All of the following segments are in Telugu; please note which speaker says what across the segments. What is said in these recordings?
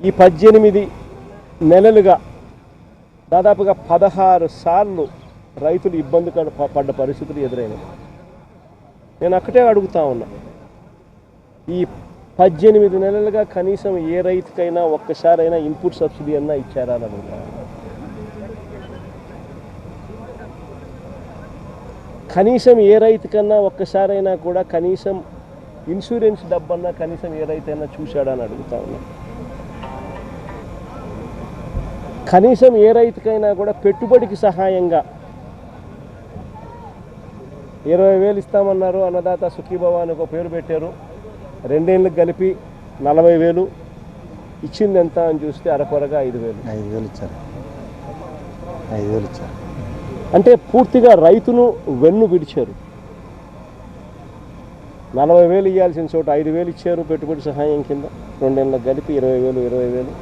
Speaker 1: ఈ పద్దెనిమిది నెలలుగా దాదాపుగా పదహారు సార్లు రైతులు ఇబ్బంది పడ్డ పరిస్థితులు ఎదురైనవి నేను అక్కడే అడుగుతా ఉన్నా. ఈ పద్దెనిమిది నెలలుగా కనీసం ఏ రైతుకైనా ఒక్కసారైనా ఇన్పుట్ సబ్సిడీ అన్నా ఇచ్చారా అని అడుగుతా. కనీసం ఏ రైతుకన్నా ఒక్కసారైనా కూడా కనీసం ఇన్సూరెన్స్ డబ్బన్నా కనీసం ఏ రైతైనా చూశాడా అని అడుగుతా ఉన్నా. కనీసం ఏ రైతుకైనా కూడా పెట్టుబడికి సహాయంగా ఇరవై వేలు ఇస్తామన్నారు. అన్నదాత సుఖీభవ అని ఒక పేరు పెట్టారు. రెండేళ్ళకి కలిపి నలభై వేలు. ఇచ్చింది ఎంత అని చూస్తే అరకొరగా ఐదు వేలు.
Speaker 2: ఐదు వేలు ఇచ్చారు. ఐదు వేలు ఇచ్చారు.
Speaker 1: అంటే పూర్తిగా రైతును వెన్ను విడిచారు. నలభై వేలు ఇవ్వాల్సిన చోట ఐదు వేలు ఇచ్చారు పెట్టుబడి సహాయం కింద. రెండేళ్ళకి కలిపి ఇరవై వేలు ఇరవై వేలు.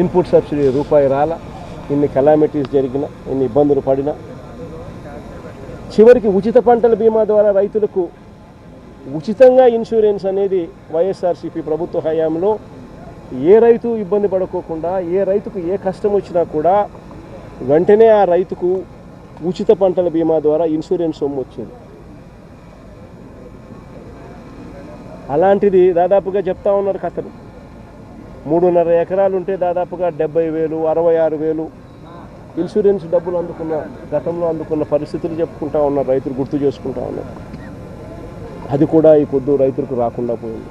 Speaker 1: ఇన్పుట్ సబ్సిడీ రూపాయి రాల ఇన్ని కలామిటీస్ జరిగిన ఇన్ని ఇబ్బందులు పడినా. చివరికి ఉచిత పంటల బీమా ద్వారా రైతులకు ఉచితంగా ఇన్సూరెన్స్ అనేది వైఎస్ఆర్సీపీ ప్రభుత్వ హయాంలో ఏ రైతు ఇబ్బంది పడుకోకుండా ఏ రైతుకు ఏ కష్టం వచ్చినా కూడా వెంటనే ఆ రైతుకు ఉచిత పంటల బీమా ద్వారా ఇన్సూరెన్స్ సొమ్ము వచ్చేది. అలాంటిది దాదాపుగా చెప్తా ఉన్నారు కథలు. మూడున్నర ఎకరాలు ఉంటే దాదాపుగా డెబ్బై వేలు అరవై ఆరు వేలు. ఇన్సూరెన్స్ డబ్బులు అందుకున్న గతంలో అందుకున్న పరిస్థితులు చెప్పుకుంటా ఉన్నారు రైతులు గుర్తు చేసుకుంటా ఉన్నారు అది కూడా ఈ కొద్దు రైతులకు రాకుండా పోయింది.